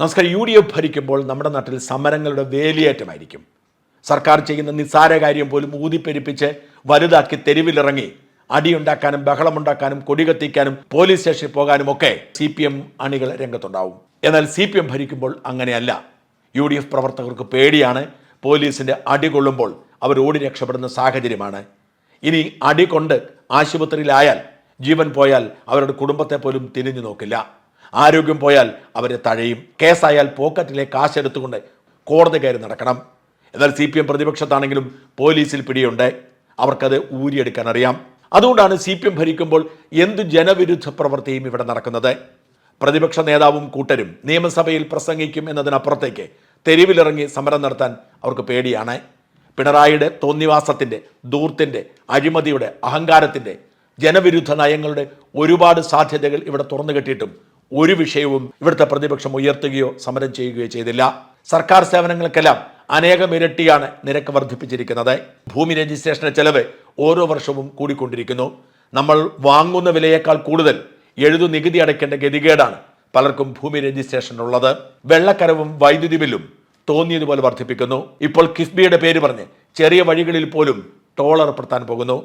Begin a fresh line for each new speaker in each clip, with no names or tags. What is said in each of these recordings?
നമസ്കാരം. U D F ഭരിക്കുമ്പോൾ നമ്മുടെ നാട്ടിൽ സമരങ്ങളുടെ വേലിയേറ്റമായിരിക്കും. സർക്കാർ ചെയ്യുന്ന നിസ്സാര കാര്യം പോലും ഊതിപ്പെരിപ്പിച്ച് വലുതാക്കി തെരുവിലിറങ്ങി അടിയുണ്ടാക്കാനും ബഹളമുണ്ടാക്കാനും കൊടികത്തിക്കാനും പോലീസ് സ്റ്റേഷനിൽ പോകാനും ഒക്കെ സി പി എം അണികൾ രംഗത്തുണ്ടാവും. എന്നാൽ സി പി എം ഭരിക്കുമ്പോൾ അങ്ങനെയല്ല. യു ഡി എഫ് പ്രവർത്തകർക്ക് പേടിയാണ്. പോലീസിന്റെ അടി കൊള്ളുമ്പോൾ അവർ ഓടി രക്ഷപ്പെടുന്ന സാഹചര്യമാണ്. ഇനി അടി കൊണ്ട് ആശുപത്രിയിലായാൽ ജീവൻ പോയാൽ അവരുടെ കുടുംബത്തെ പോലും തിരിഞ്ഞു നോക്കില്ല. ആരോഗ്യം പോയാൽ അവരെ തഴയും. കേസായാൽ പോക്കറ്റിലെ കാശെടുത്തുകൊണ്ട് കോടതി കയറി നടക്കണം. എന്നാൽ സി പി എം പ്രതിപക്ഷത്താണെങ്കിലും പോലീസിൽ പിടിയുണ്ട്. അവർക്കത് ഊരിയെടുക്കാൻ അറിയാം. അതുകൊണ്ടാണ് സി പി എം ഭരിക്കുമ്പോൾ എന്ത് ജനവിരുദ്ധ പ്രവൃത്തിയും ഇവിടെ നടക്കുന്നത്. പ്രതിപക്ഷ നേതാവും കൂട്ടരും നിയമസഭയിൽ പ്രസംഗിക്കും എന്നതിനപ്പുറത്തേക്ക് തെരുവിലിറങ്ങി സമരം നടത്താൻ അവർക്ക് പേടിയാണ്. പിണറായിയുടെ തോന്നിവാസത്തിന്റെ ദൂർത്തിന്റെ അഴിമതിയുടെ അഹങ്കാരത്തിന്റെ ജനവിരുദ്ധ നയങ്ങളുടെ ഒരുപാട് സാധ്യതകൾ ഇവിടെ തുറന്നു കെട്ടിയിട്ടും ഒരു വിഷയവും ഇവിടുത്തെ പ്രതിപക്ഷം ഉയർത്തുകയോ സമരം ചെയ്യുകയോ ചെയ്തില്ല. സർക്കാർ സേവനങ്ങൾക്കെല്ലാം അനേകം ഇരട്ടിയാണ് നിരക്ക് വർദ്ധിപ്പിച്ചിരിക്കുന്നത്. ഭൂമി രജിസ്ട്രേഷന്റെ ചെലവ് ഓരോ വർഷവും കൂടിക്കൊണ്ടിരിക്കുന്നു. നമ്മൾ വാങ്ങുന്ന വിലയേക്കാൾ കൂടുതൽ എഴുതു നികുതി അടയ്ക്കേണ്ട ഗതികേടാണ് പലർക്കും ഭൂമി രജിസ്ട്രേഷൻ ഉള്ളത് വെള്ളക്കരവും വൈദ്യുതി ബില്ലും തോന്നിയതുപോലെ വർദ്ധിപ്പിക്കുന്നു. ഇപ്പോൾ കിഫ്ബിയുടെ പേര് പറഞ്ഞ് ചെറിയ വഴികളിൽ പോലും ടോൾ ഏർപ്പെടുത്താൻ പോകുന്നു.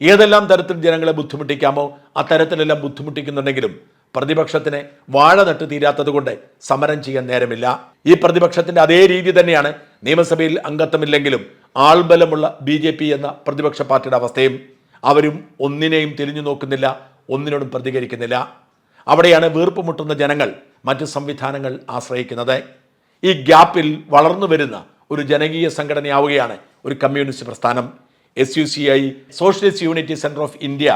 ഏതെല്ലാം തരത്തിൽ ജനങ്ങളെ ബുദ്ധിമുട്ടിക്കാമോ അത്തരത്തിലെല്ലാം ബുദ്ധിമുട്ടിക്കുന്നുണ്ടെങ്കിലും പ്രതിപക്ഷത്തിന് വാഴ നട്ട് തീരാത്തത് കൊണ്ട് സമരം ചെയ്യാൻ നേരമില്ല. ഈ പ്രതിപക്ഷത്തിന്റെ അതേ രീതി തന്നെയാണ് നിയമസഭയിൽ അംഗത്വമില്ലെങ്കിലും ആൾബലമുള്ള ബി ജെ പി എന്ന പ്രതിപക്ഷ പാർട്ടിയുടെ അവസ്ഥയും അവരും ഒന്നിനെയും തിരിഞ്ഞു നോക്കുന്നില്ല ഒന്നിനോടും പ്രതികരിക്കുന്നില്ല. അവിടെയാണ് വീർപ്പ് മുട്ടുന്ന ജനങ്ങൾ മറ്റ് സംവിധാനങ്ങൾ ആശ്രയിക്കുന്നത്. ഈ ഗ്യാപ്പിൽ വളർന്നു വരുന്ന ഒരു ജനകീയ സംഘടനയാവുകയാണ് ഒരു കമ്മ്യൂണിസ്റ്റ് പ്രസ്ഥാനം. S U C I socialist unity centre of India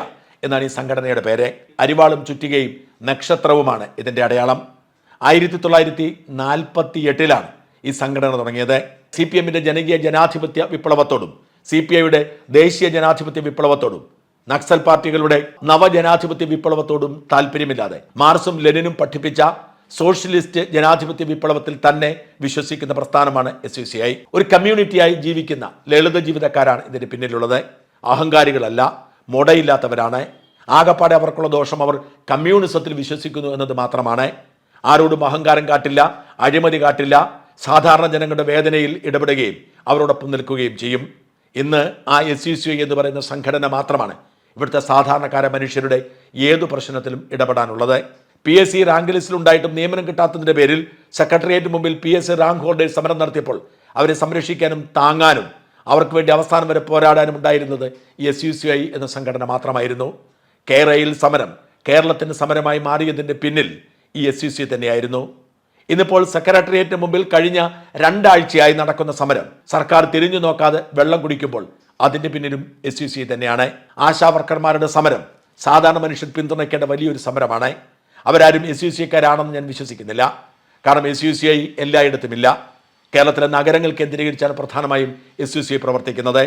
എന്നാണ് ഈ സംഘടനയുടെ പേര്. അരിവാളും ചുറ്റികയും നക്ഷത്രവുമാണ് ഇതിന്റെ അടയാളം. ആയിരത്തി തൊള്ളായിരത്തി നാൽപ്പത്തി എട്ടിലാണ് ഈ സംഘടന തുടങ്ങിയത്. സി പി എമ്മിന്റെ ജനകീയ ജനാധിപത്യ വിപ്ലവത്തോടും സി പി ഐയുടെ ദേശീയ ജനാധിപത്യ വിപ്ലവത്തോടും നക്സൽ പാർട്ടികളുടെ നവജനാധിപത്യ വിപ്ലവത്തോടും താല്പര്യമില്ലാതെ മാർസും ലെനിനും പഠിപ്പിച്ച സോഷ്യലിസ്റ്റ് ജനാധിപത്യ വിപ്ലവത്തിൽ തന്നെ വിശ്വസിക്കുന്ന പ്രസ്ഥാനമാണ് എസ് യു സി ഐ ഒരു കമ്മ്യൂണിറ്റിയായി ജീവിക്കുന്ന ലളിത ജീവിതക്കാരാണ് ഇതിന് പിന്നിലുള്ളത്. അഹങ്കാരികളല്ല മുടയില്ലാത്തവരാണ്. ആകപ്പാടെ അവർക്കുള്ള ദോഷം അവർ കമ്മ്യൂണിസത്തിൽ വിശ്വസിക്കുന്നു എന്നത് മാത്രമാണ്. ആരോടും അഹങ്കാരം കാട്ടില്ല അഴിമതി കാട്ടില്ല സാധാരണ ജനങ്ങളുടെ വേദനയിൽ ഇടപെടുകയും അവരോടൊപ്പം നിൽക്കുകയും ചെയ്യും. ഇന്ന് ആ എസ് യു സി എന്ന് പറയുന്ന സംഘടന മാത്രമാണ് ഇവിടുത്തെ സാധാരണക്കാര മനുഷ്യരുടെ ഏതു പ്രശ്നത്തിലും ഇടപെടാനുള്ളത്. പി എസ് സി റാങ്ക് ലിസ്റ്റിൽ ഉണ്ടായിട്ടും നിയമനം കിട്ടാത്തതിന്റെ പേരിൽ സെക്രട്ടേറിയറ്റ് മുമ്പിൽ P S C rank holders സമരം നടത്തിയപ്പോൾ അവരെ സംരക്ഷിക്കാനും താങ്ങാനും അവർക്ക് വേണ്ടി അവസാനം വരെ പോരാടാനും ഉണ്ടായിരുന്നത് എസ് യു സി ഐ എന്ന സംഘടന മാത്രമായിരുന്നു. കേരളയിൽ സമരം കേരളത്തിന് സമരമായി മാറിയതിന്റെ പിന്നിൽ ഈ എസ് യു സി തന്നെയായിരുന്നു. ഇന്നിപ്പോൾ സെക്രട്ടേറിയറ്റിന് മുമ്പിൽ കഴിഞ്ഞ രണ്ടാഴ്ചയായി നടക്കുന്ന സമരം. സർക്കാർ തിരിഞ്ഞു നോക്കാതെ വെള്ളം കുടിക്കുമ്പോൾ അതിന്റെ പിന്നിലും എസ് യു സി തന്നെയാണ്. ആശാവർക്കർമാരുടെ സമരം സാധാരണ മനുഷ്യൻ പിന്തുണയ്ക്കേണ്ട വലിയൊരു സമരമാണ്. അവരാരും എസ് യു സിക്കാരാണെന്ന് ഞാൻ വിശ്വസിക്കുന്നില്ല. കാരണം എസ് യു സി ഐ എല്ലായിടത്തുമില്ല കേരളത്തിലെ നഗരങ്ങൾ കേന്ദ്രീകരിച്ചാണ് പ്രധാനമായും എസ് യു സി പ്രവർത്തിക്കുന്നത്.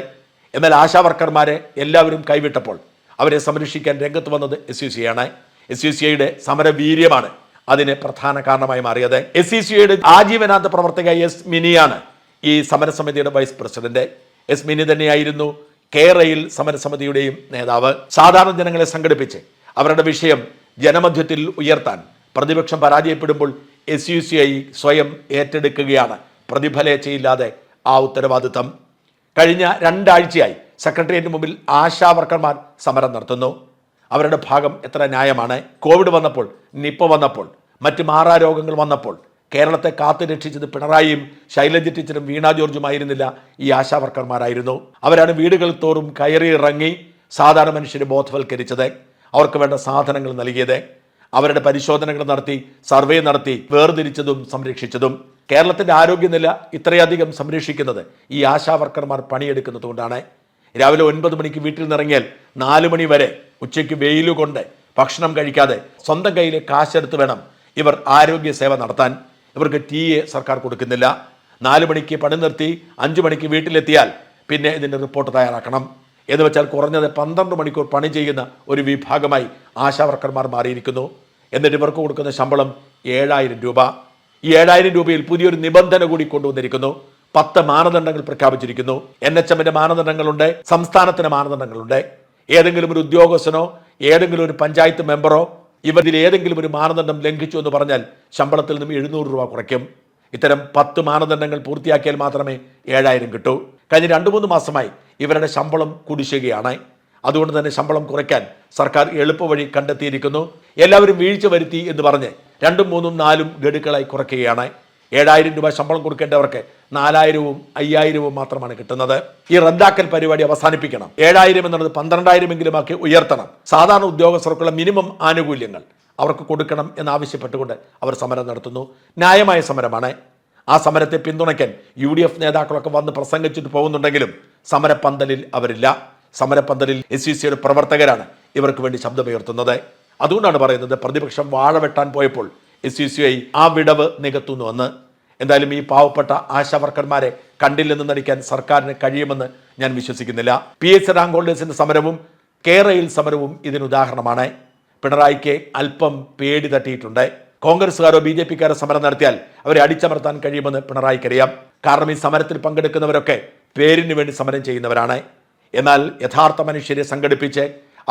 എന്നാൽ ആശാവർക്കർമാരെ എല്ലാവരും കൈവിട്ടപ്പോൾ അവരെ സംരക്ഷിക്കാൻ രംഗത്ത് വന്നത് എസ് യു സി ആണ് എസ് യു സി ഐയുടെ സമരവീര്യമാണ് അതിന് പ്രധാന കാരണമായി മാറിയത്. എസ് സി ഐയുടെ ആജീവനാന്ത പ്രവർത്തക എസ് മിനിയാണ് ഈ സമരസമിതിയുടെ വൈസ് പ്രസിഡന്റ് എസ് മിനി തന്നെയായിരുന്നു കേരയിൽ സമരസമിതിയുടെയും നേതാവ്. സാധാരണ ജനങ്ങളെ സംഘടിപ്പിച്ച് അവരുടെ വിഷയം ജനമധ്യത്തിൽ ഉയർത്താൻ പ്രതിപക്ഷം പരാജയപ്പെടുമ്പോൾ എസ് യു സി ഐ സ്വയം ഏറ്റെടുക്കുകയാണ് പ്രതിഫലേച്ഛയില്ലാതെ ആ ഉത്തരവാദിത്തം. കഴിഞ്ഞ രണ്ടാഴ്ചയായി സെക്രട്ടേറിയറ്റിന് മുമ്പിൽ ആശാ വർക്കർമാർ സമരം നടത്തുന്നു. അവരുടെ ഭാഗം എത്ര ന്യായമാണ്. കോവിഡ് വന്നപ്പോൾ നിപ്പ വന്നപ്പോൾ മറ്റ് മാറാരോഗങ്ങൾ വന്നപ്പോൾ കേരളത്തെ കാത്തു രക്ഷിച്ചത് പിണറായിയും ശൈലജ ടീച്ചറും വീണ ജോർജുമായിരുന്നില്ല ഈ ആശാ വർക്കർമാരായിരുന്നു അവരാണ് വീടുകൾ തോറും കയറി ഇറങ്ങി സാധാരണ മനുഷ്യരെ ബോധവൽക്കരിച്ചത്. അവർക്ക് വേണ്ട സാധനങ്ങൾ നൽകിയത്. അവരുടെ പരിശോധനകൾ നടത്തി സർവേ നടത്തി വേർതിരിച്ചതും സംരക്ഷിച്ചതും. കേരളത്തിന്റെ ആരോഗ്യനില ഇത്രയധികം സംരക്ഷിക്കുന്നത് ഈ ആശാ വർക്കർമാർ രാവിലെ ഒൻപത് മണിക്ക് വീട്ടിൽ നിന്നിറങ്ങിയാൽ നാല് മണി വരെ ഉച്ചയ്ക്ക് വെയിൽ കൊണ്ട് ഭക്ഷണം കഴിക്കാതെ സ്വന്തം കയ്യിലെ കാശെടുത്ത് വേണം ഇവർ ആരോഗ്യ സേവ നടത്താൻ. ഇവർക്ക് ടി എ സർക്കാർ കൊടുക്കുന്നില്ല. നാല് മണിക്ക് പണി നിർത്തി അഞ്ചു മണിക്ക് വീട്ടിലെത്തിയാൽ പിന്നെ ഇതിന്റെ റിപ്പോർട്ട് തയ്യാറാക്കണം. എന്ന് വെച്ചാൽ കുറഞ്ഞത് പന്ത്രണ്ട് മണിക്കൂർ പണി ചെയ്യുന്ന ഒരു വിഭാഗമായി ആശാവർക്കർമാർ മാറിയിരിക്കുന്നു. എന്നിട്ട് ഇവർക്ക് കൊടുക്കുന്ന ശമ്പളം ഏഴായിരം രൂപ. ഈ ഏഴായിരം രൂപയിൽ പുതിയൊരു നിബന്ധന കൂടി കൊണ്ടുവന്നിരിക്കുന്നു. പത്ത് മാനദണ്ഡങ്ങൾ പ്രഖ്യാപിച്ചിരിക്കുന്നു. എൻ എച്ച് എമ്മിന്റെ മാനദണ്ഡങ്ങളുണ്ട് സംസ്ഥാനത്തിന് മാനദണ്ഡങ്ങളുണ്ട്. ഏതെങ്കിലും ഒരു ഉദ്യോഗസ്ഥനോ ഏതെങ്കിലും ഒരു പഞ്ചായത്ത് മെമ്പറോ ഇവരിൽ ഏതെങ്കിലും ഒരു മാനദണ്ഡം ലംഘിച്ചു എന്ന് പറഞ്ഞാൽ ശമ്പളത്തിൽ നിന്നും എഴുന്നൂറ് രൂപ കുറയ്ക്കും. ഇത്തരം പത്ത് മാനദണ്ഡങ്ങൾ പൂർത്തിയാക്കിയാൽ മാത്രമേ ഏഴായിരം കിട്ടൂ. കഴിഞ്ഞ രണ്ട് മൂന്ന് മാസമായി ഇവരുടെ ശമ്പളം കുടിശ്ശികയാണ്. അതുകൊണ്ട് തന്നെ ശമ്പളം കുറയ്ക്കാൻ സർക്കാർ എളുപ്പവഴി കണ്ടെത്തിയിരിക്കുന്നു. എല്ലാവരും വീഴ്ച വരുത്തി എന്ന് പറഞ്ഞ് രണ്ടും മൂന്നും നാലും ഗഡുക്കളായി കുറയ്ക്കുകയാണ്. ഏഴായിരം രൂപ ശമ്പളം കൊടുക്കേണ്ടവർക്ക് നാലായിരവും അയ്യായിരവും മാത്രമാണ് കിട്ടുന്നത്. ഈ റദ്ദാക്കൽ പരിപാടി അവസാനിപ്പിക്കണം. ഏഴായിരം എന്നുള്ളത് പന്ത്രണ്ടായിരമെങ്കിലും ആക്കി ഉയർത്തണം. സാധാരണ ഉദ്യോഗസ്ഥർക്കുള്ള മിനിമം ആനുകൂല്യങ്ങൾ അവർക്ക് കൊടുക്കണം എന്നാവശ്യപ്പെട്ടുകൊണ്ട് അവർ സമരം നടത്തുന്നു. ന്യായമായ സമരമാണ്. ആ സമരത്തെ പിന്തുണയ്ക്കാൻ യു ഡി എഫ് നേതാക്കളൊക്കെ വന്ന് പ്രസംഗിച്ചിട്ട് പോകുന്നുണ്ടെങ്കിലും സമരപ്പന്തലിൽ അവരില്ല. സമരപ്പന്തലിൽ എസ് സി സിയുടെ പ്രവർത്തകരാണ് ഇവർക്ക് വേണ്ടി ശബ്ദമുയർത്തുന്നത്. അതുകൊണ്ടാണ് പറയുന്നത് പ്രതിപക്ഷം വാഴ വെട്ടാൻ പോയപ്പോൾ എസ് സി സി ഐ ആ വിടവ് നികത്തുന്നുവെന്ന് എന്തായാലും ഈ പാവപ്പെട്ട ആശാവർക്കർമാരെ കണ്ടില്ലെന്ന് നടിക്കാൻ സർക്കാരിന് കഴിയുമെന്ന് ഞാൻ വിശ്വസിക്കുന്നില്ല. പി എസ് റാങ്ക് ഹോൾഡേഴ്സിന്റെ സമരവും കേരയിൽ സമരവും ഇതിന് ഉദാഹരണമാണ്. പിണറായിക്ക് അല്പം പേടി തട്ടിയിട്ടുണ്ട്. കോൺഗ്രസ്സുകാരോ ബി ജെ പിക്കാരോ സമരം നടത്തിയാൽ അവരെ അടിച്ചമർത്താൻ കഴിയുമെന്ന് പിണറായിക്കറിയാം. കാരണം ഈ സമരത്തിൽ പങ്കെടുക്കുന്നവരൊക്കെ പേരിന് വേണ്ടി സമരം ചെയ്യുന്നവരാണ്. എന്നാൽ യഥാർത്ഥ മനുഷ്യരെ സംഘടിപ്പിച്ച്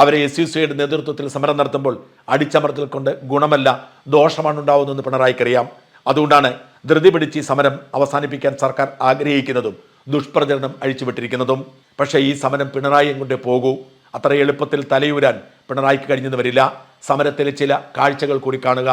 അവരെ എസ് യു സിയുടെ നേതൃത്വത്തിൽ സമരം നടത്തുമ്പോൾ അടിച്ചമർത്തൽ കൊണ്ട് ഗുണമല്ല ദോഷമാണ് ഉണ്ടാവുന്നതെന്ന് പിണറായിക്കറിയാം. അതുകൊണ്ടാണ് ധൃതി പിടിച്ച് സമരം അവസാനിപ്പിക്കാൻ സർക്കാർ ആഗ്രഹിക്കുന്നതും ദുഷ്പ്രചരണം അഴിച്ചുവിട്ടിരിക്കുന്നതും. പക്ഷേ ഈ സമരം പിണറായി കൊണ്ടേ പോകൂ. അത്ര എളുപ്പത്തിൽ തലയൂരാൻ പിണറായിക്ക് കഴിഞ്ഞെന്ന് വരില്ല സമരത്തിലെ ചില കാഴ്ചകൾ കൂടി കാണുക.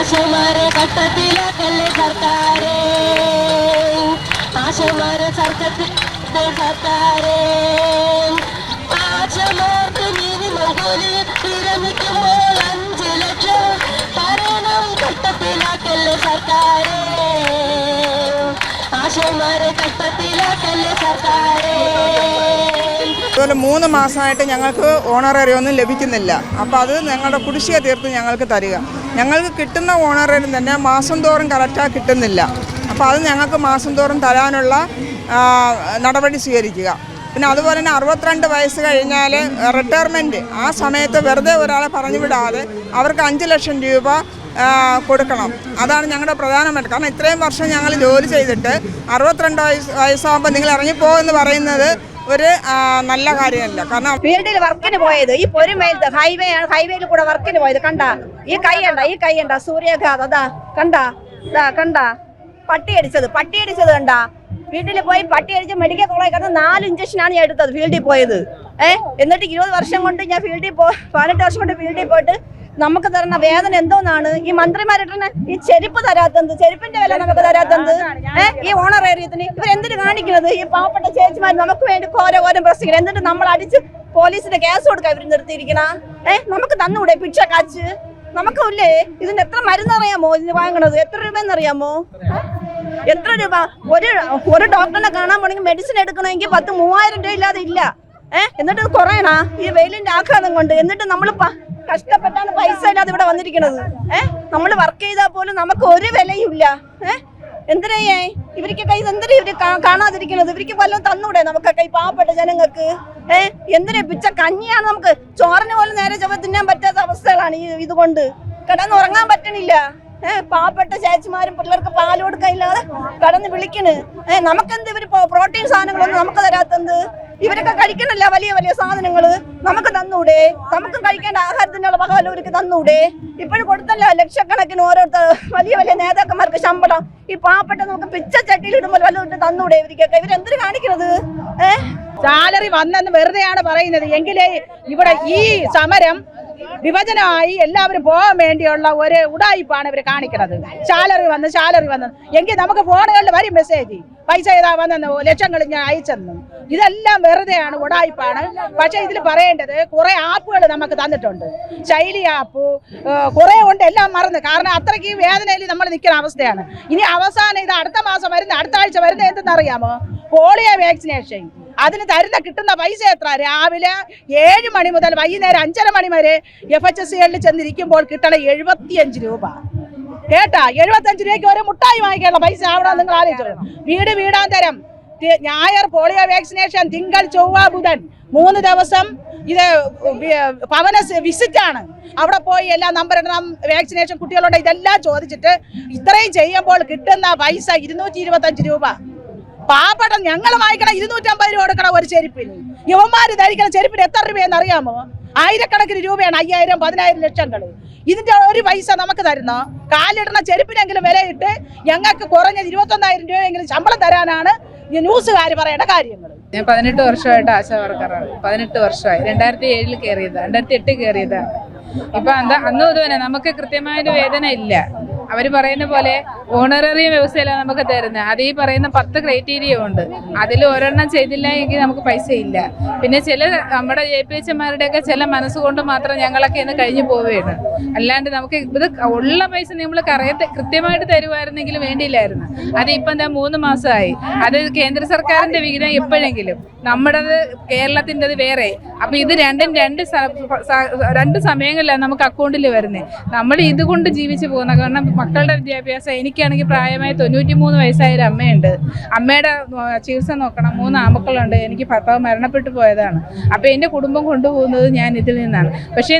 ആശമാരെ കഷ്ടത്തിലാക്കല്ലേ സർക്കാരേ. ആശമാരെ സർക്കത്തിൽ അഞ്ച് ലക്ഷം സർക്കാരേ. സർക്കാരേ.
അതുപോലെ മൂന്ന് മാസമായിട്ട് ഞങ്ങൾക്ക് ഓണററി ഒന്നും ലഭിക്കുന്നില്ല. അപ്പോൾ അത് ഞങ്ങളുടെ കുടിശ്ശിക തീർത്ത് ഞങ്ങൾക്ക് തരിക. ഞങ്ങൾക്ക് കിട്ടുന്ന ഓണററി തന്നെ മാസം തോറും കറക്റ്റായി കിട്ടുന്നില്ല. അപ്പോൾ അത് ഞങ്ങൾക്ക് മാസം തോറും തരാനുള്ള നടപടി സ്വീകരിക്കുക. പിന്നെ അതുപോലെ തന്നെ അറുപത്തിരണ്ട് വയസ്സ് കഴിഞ്ഞാൽ റിട്ടയർമെന്റ് ആ സമയത്ത് വെറുതെ ഒരാളെ പറഞ്ഞു വിടാതെ അവർക്ക് അഞ്ച് ലക്ഷം രൂപ കൊടുക്കണം. അതാണ് ഞങ്ങളുടെ പ്രധാനമായിട്ട്. കാരണം ഇത്രയും വർഷം ഞങ്ങൾ ജോലി ചെയ്തിട്ട് അറുപത്തിരണ്ട് വയസ്സ് വയസ്സാകുമ്പോൾ നിങ്ങൾ ഇറങ്ങിപ്പോ എന്ന് പറയുന്നത് ഒരു നല്ല കാര്യമല്ല. കാരണം
ഫീൽഡിൽ വർക്കിന് പോയത്. ഈ പൊരുമേലത്ത് ഹൈവേ ആണ്. ഹൈവേയിൽ കൂടെ വർക്കിന് പോയത്. കണ്ട? ഈ കൈ കണ്ട? ഈ കൈ കണ്ട? സൂര്യാഘാതം. അതാ കണ്ട? കണ്ട? പട്ടി അടിച്ചത് പട്ടി അടിച്ചത് കണ്ട? വീട്ടിൽ പോയി പട്ടി അടിച്ച് മെഡിക്കൽ കോളേജ് കിടന്ന് നാല് ഇഞ്ചക്ഷനാണ് ഞാൻ എടുത്തത് ഫീൽഡിൽ പോയത്. ഏ എന്നിട്ട് ഇരുപത് വർഷം കൊണ്ട് ഞാൻ ഫീൽഡിൽ പോ പതിനെട്ട് വർഷം കൊണ്ട് ഫീൽഡിൽ പോയിട്ട് നമുക്ക് തരുന്ന വേദന എന്തോന്നാണ്? ഈ മന്ത്രിമാരുടെ ഈ ചെരുപ്പ് തരാത്തത് ചെരുപ്പിന്റെ വില നമുക്ക് തരാത്തത്. ഏഹ് ഈ ഓണറേറിയത്തിന് ഇവരെന്തിനു കാണിക്കുന്നത് ഈ പാവപ്പെട്ട ചേച്ചിമാർ നമുക്ക് വേണ്ടി ഓരോ ഓരോ പ്രശ്നങ്ങൾ എന്നിട്ട് നമ്മൾ അടിച്ച് പോലീസിന്റെ കേസ് കൊടുക്കാൻ ഇവർ നിർത്തിയിരിക്കണ? ഏഹ് നമുക്ക് തന്നൂടെ പിക്ഷ കാച്ച്? നമുക്കില്ലേ ഇതിന് എത്ര മരുന്നറിയാമോ ഇതിന് വാങ്ങണത് എത്ര രൂപയെന്നറിയാമോ എത്ര രൂപ? ഒരു ഒരു ഡോക്ടറിനെ കാണാൻ പോണെങ്കിൽ മെഡിസിൻ എടുക്കണമെങ്കിൽ പത്ത് മൂവായിരം രൂപ ഇല്ലാതെ ഇല്ല. ഏഹ് എന്നിട്ട് കുറയണാ? ഈ വെയിലിന്റെ ആഘാതം കൊണ്ട്. എന്നിട്ട് നമ്മൾ കഷ്ടപ്പെട്ടാണ് പൈസ ഇല്ലാതെ ഇവിടെ വന്നിരിക്കുന്നത് ഏഹ് നമ്മൾ വർക്ക് ചെയ്താൽ പോലും നമുക്ക് ഒരു വിലയും ഇല്ല. ഏഹ് എന്തിനാ ഇവർക്കൊക്കെ ഇതെന്തിനാ ഇവർ കാ- കാണാതിരിക്കുന്നത് ഇവർക്ക് വല്ലതും തന്നൂടെ നമുക്കൊക്കെ ഈ പാവപ്പെട്ട ജനങ്ങൾക്ക്? ഏഹ് എന്തിനാ പിച്ച കഞ്ഞിയാണ് നമുക്ക് ചോറിന് പോലും നേരെ ചൊവ്വ തിന്നാൻ പറ്റാത്ത അവസ്ഥകളാണ് ഈ ഇതുകൊണ്ട്. കിടന്നുറങ്ങാൻ പറ്റണില്ല. പാവപ്പെട്ട ചേച്ചിമാരും പിള്ളേർക്ക് പാൽ കൊടുക്കാനില്ലാതെ കടന്ന് വിളിക്കണ്. നമുക്കെന്ത് ഇവർ പ്രോട്ടീൻ സാധനങ്ങളൊന്നും നമുക്ക് തരാത്തത് ഇവരൊക്കെ കഴിക്കണല്ല വലിയ വലിയ സാധനങ്ങൾ. നമുക്ക് തന്നൂടെ? നമുക്ക് കഴിക്കേണ്ട ആഹാരത്തിനുള്ള വക വല്ല ഇവർക്ക് തന്നൂടെ? ഇപ്പോഴും കൊടുത്തല്ലോ ലക്ഷക്കണക്കിന് ഓരോരുത്തർ വലിയ വലിയ നേതാക്കന്മാർക്ക് ശമ്പളം. ഈ പാവപ്പെട്ട നമുക്ക് പിച്ച ചട്ടിയിൽ ഇടുമ്പോൾ വല്ലതും ഇട്ട് തന്നൂടെ ഇവർക്കൊക്കെ ഇവരെന്തിനു കാണിക്കണത്? ഏഹ്
സാലറി വന്നെന്ന് വെറുതെയാണ് പറയുന്നത്. എങ്കിലേ ഇവിടെ ഈ സമരം വിഭജനമായി എല്ലാവരും പോകാൻ വേണ്ടിയുള്ള ഒരു ഉടായിപ്പാണ് ഇവർ കാണിക്കുന്നത്. സാലറി വന്ന് സാലറി വന്ന്. എങ്കിൽ നമുക്ക് ഫോണുകളിൽ വരും മെസ്സേജ് പൈസ ഏതാ വന്നെന്ന് ലക്ഷങ്ങൾ ഞാൻ അയച്ചെന്നു. ഇതെല്ലാം വെറുതെയാണ് ഉടായിപ്പാണ്. പക്ഷേ ഇതിൽ പറയേണ്ടത് കുറെ ആപ്പുകൾ നമുക്ക് തന്നിട്ടുണ്ട്. ശൈലി ആപ്പ് കുറെ ഉണ്ട് എല്ലാം മറന്ന്. കാരണം അത്രയ്ക്ക് വേദനയിൽ നമ്മൾ നിൽക്കുന്ന അവസ്ഥയാണ്. ഇനി അവസാനം ഇത് അടുത്ത മാസം വരുന്ന അടുത്ത ആഴ്ച വരുന്ന എന്തെന്നറിയാമോ? Polio vaccination. അതിന് തരുന്ന കിട്ടുന്ന പൈസ എത്ര? രാവിലെ ഏഴ് മണി മുതൽ വൈകുന്നേരം അഞ്ചര മണി വരെ എഫ് എച്ച് എസ് സികളിൽ ചെന്നിരിക്കുമ്പോൾ കിട്ടണ എഴുപത്തിയഞ്ച് രൂപ. കേട്ടാ? എഴുപത്തഞ്ച് രൂപയ്ക്ക് ഒരു മുട്ടായി വാങ്ങിക്കാനുള്ള പൈസ ആവണം നിങ്ങൾ ആലോചിച്ചു വീട് വീടാന്തരം. ഞായർ പോളിയോ വാക്സിനേഷൻ തിങ്കൾ ചൊവ്വ ബുധൻ മൂന്ന് ദിവസം ഇത് ഭവന വിസിറ്റ് ആണ് അവിടെ പോയി എല്ലാം നമ്പർ ഇടണം വാക്സിനേഷൻ കുട്ടികളുണ്ട് ഇതെല്ലാം ചോദിച്ചിട്ട് ഇത്രയും ചെയ്യുമ്പോൾ കിട്ടുന്ന പൈസ ഇരുന്നൂറ്റി രൂപ. പാവപ്പെട്ട ഞങ്ങൾ വാങ്ങിക്കണം ഇരുന്നൂറ്റമ്പത് രൂപ കൊടുക്കണം ഒരു ചെരുപ്പിന്. യുവന്മാർ ധരിക്കണം ചെരുപ്പിന് എത്ര രൂപയെന്ന് അറിയാമോ? ആയിരക്കണക്കിന് രൂപയാണ് അയ്യായിരം പതിനായിരം ലക്ഷങ്ങൾ ഇതിന്റെ ഒരു പൈസ നമുക്ക് തരുന്നോ? കാലിടുന്ന ചെരുപ്പിനെങ്കിലും വിലയിട്ട് ഞങ്ങൾക്ക് കുറഞ്ഞത് ഇരുപത്തൊന്നായിരം രൂപയെങ്കിലും ശമ്പളം തരാനാണ് ന്യൂസുകാർ പറയേണ്ട കാര്യങ്ങൾ
ഞാൻ പതിനെട്ട് വർഷമായിട്ട് ആശാ വർക്കറാണ്. പതിനെട്ട് വർഷമായി. രണ്ടായിരത്തി ഏഴിൽ കയറിയതാണ് രണ്ടായിരത്തി എട്ട് കയറിയതാണ് ഇപ്പൊ എന്താ അന്ന് ഇതുപോലെ നമുക്ക് കൃത്യമായൊരു വേദന ഇല്ല. അവർ പറയുന്ന പോലെ ഓണററിയം വ്യവസ്ഥയിലാണ് നമുക്ക് തരുന്നത് അത് ഈ പറയുന്ന പത്ത് ക്രൈറ്റീരിയ ഉണ്ട്. അതിൽ ഒരെണ്ണം ചെയ്തില്ല എങ്കിൽ നമുക്ക് പൈസ ഇല്ല പിന്നെ ചില നമ്മുടെ ജെ പി എച്ച്മാരുടെയൊക്കെ ചില മനസ്സുകൊണ്ട് മാത്രം ഞങ്ങളൊക്കെ ഇന്ന് കഴിഞ്ഞു പോവുകയാണ്. അല്ലാണ്ട് നമുക്ക് ഇത് ഉള്ള പൈസ നമ്മൾ കറയത്തെ കൃത്യമായിട്ട് തരുമായിരുന്നെങ്കിൽ വേണ്ടിയില്ലായിരുന്നു. അത് ഇപ്പം എന്താ മൂന്ന് മാസമായി. അത് കേന്ദ്ര സർക്കാരിന്റെ വിഹിതം എപ്പോഴെങ്കിലും. നമ്മുടേത് കേരളത്തിന്റെത് വേറെ. അപ്പം ഇത് രണ്ടും രണ്ട് രണ്ട് സമയങ്ങളിലാണ് നമുക്ക് അക്കൗണ്ടിൽ വരുന്നത് നമ്മൾ ഇതുകൊണ്ട് ജീവിച്ചു പോകുന്ന കാരണം മക്കളുടെ വിദ്യാഭ്യാസം എനിക്കാണെങ്കിൽ പ്രായമായി തൊണ്ണൂറ്റി മൂന്ന് വയസ്സായ ഒരു അമ്മയുണ്ട്. അമ്മയുടെ ചികിത്സ നോക്കണം. മൂന്ന് ആമക്കളുണ്ട് എനിക്ക് ഭർത്താവ് മരണപ്പെട്ടു പോയതാണ്. അപ്പോൾ എന്റെ കുടുംബം കൊണ്ടുപോകുന്നത് ഞാൻ ഇതിൽ നിന്നാണ്. പക്ഷേ